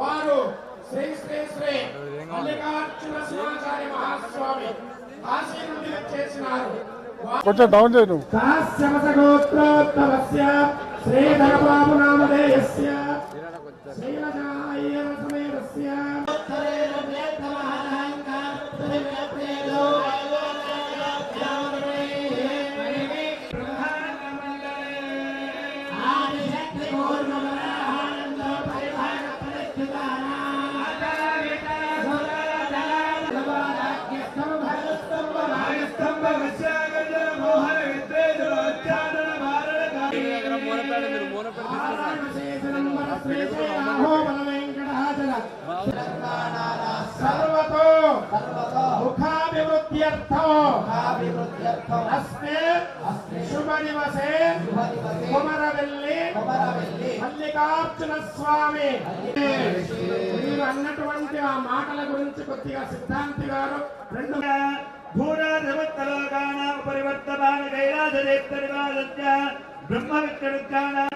వారు శ్రీ శ్రీ శ్రీ కొంచెం డౌన్ చేయి నువ్వు. కాశ్యమసగోత్రోత్తమస్య శ్రీధరబాబు నామధేయస్య శ్రీలజాయ్యన సమేతస్య. సర్వతో ముఖాభివృద్ధ్యర్థం అస్మే శుభ కుమరవెల్లి మల్లికార్జున స్వామి మీరు అన్నటువంటి ఆ మాటల గురించి కొద్దిగా సిద్ధాంతి గారు రెండు భూరాధిపత్తలోకానాం పరివర్తమాన కైలాసదేత్తనివాసస్య బ్రహ్మవిత్తరుద్గాన దేవని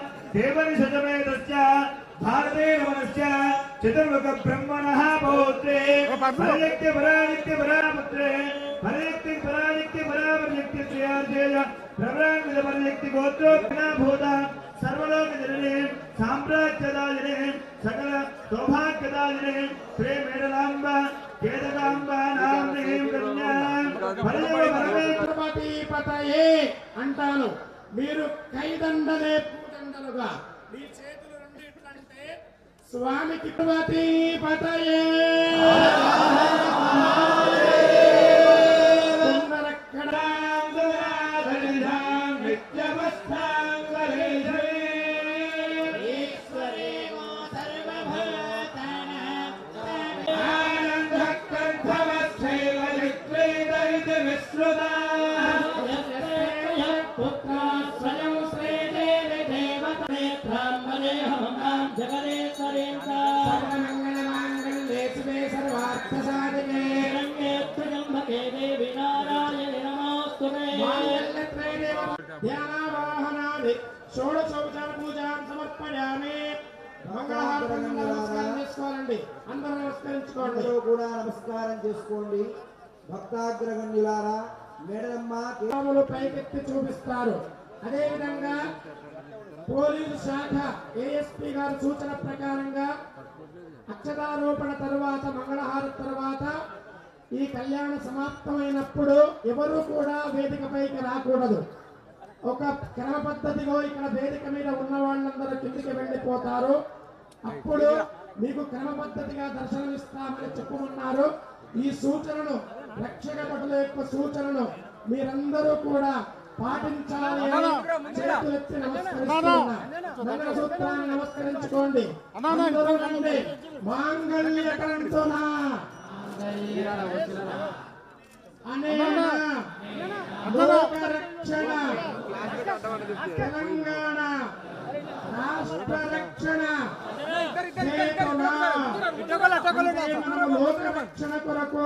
సజమేతస్య భారతే చతుర్ముఖ బ్రహ్మణః పౌత్రే పరయక్తి పరాయక్తి పరాపుత్రే పరయక్తి పరాయక్తి పరాపర్యక్తి శ్రేయార్జేయ ప్రవరాన్విత పరయక్తి గోత్రోత్పన్నభూత సర్వలోక జననే సామ్రాజ్యదాయనే సకల సౌభాగ్యదాయనే శ్రీ మేడలాంబ కేదకాంబ నామ్నే కన్యా పరయవ పరమే పతయే అంటాను మీరు కైదండలే పూదండలుగా మీ చేతులు రెండు ఇట్లంటే స్వామికి పతి పతయే ధ్యానావాహనాది షోడశోపచార పూజాన్ని సమర్పయామి చేసుకోవాలండి అందరూ నమస్కరించుకోండి. కూడా నమస్కారం చేసుకోండి. భక్తాగ్రగణ్యులారా మేడలమ్మ కే- నామములు పైకెత్తి చూపిస్తారు. అదేవిధంగా పోలీసు శాఖ ఏఎస్పీ గారి సూచన ప్రకారంగా అక్షతారోపణ తరువాత మంగళహారతి తరువాత ఈ కళ్యాణ సమాప్తమైనప్పుడు ఎవరు కూడా వేదికపైకి రాకూడదు. ఒక క్రమ పద్ధతిలో ఇక్కడ వేదిక మీద ఉన్న వాళ్ళందరూ కిందికి వెళ్ళిపోతారు. అప్పుడు మీకు క్రమ పద్ధతిగా దర్శనమిస్తామని చెప్పుకున్నారు. ఈ సూచనను రక్షక భటుల యొక్క సూచనను మీరందరూ కూడా పాటించాలి. మంగళసూత్రాన్ని నమస్కరించుకోండి. మాంగళ్య తెలంగాణ. రాష్ట్ర రక్షణ లోక రక్షణ కొరకు